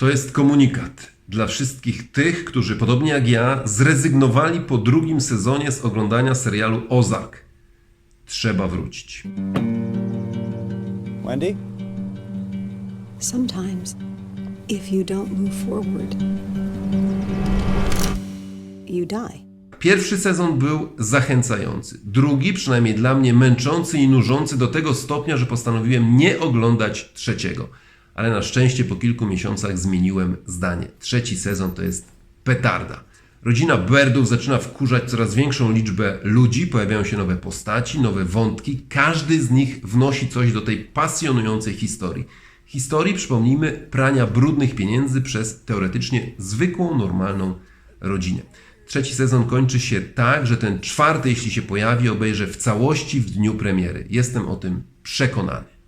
To jest komunikat dla wszystkich tych, którzy podobnie jak ja zrezygnowali po drugim sezonie z oglądania serialu Ozark. Trzeba wrócić. Wendy? Sometimes, if you don't move forward, you die. Pierwszy sezon był zachęcający. Drugi, przynajmniej dla mnie, męczący i nużący do tego stopnia, że postanowiłem nie oglądać trzeciego. Ale na szczęście po kilku miesiącach zmieniłem zdanie. Trzeci sezon to jest petarda. Rodzina Birdów zaczyna wkurzać coraz większą liczbę ludzi, pojawiają się nowe postaci, nowe wątki. Każdy z nich wnosi coś do tej pasjonującej historii. Historii, przypomnijmy, prania brudnych pieniędzy przez teoretycznie zwykłą, normalną rodzinę. Trzeci sezon kończy się tak, że ten czwarty, jeśli się pojawi, obejrzę w całości w dniu premiery. Jestem o tym przekonany.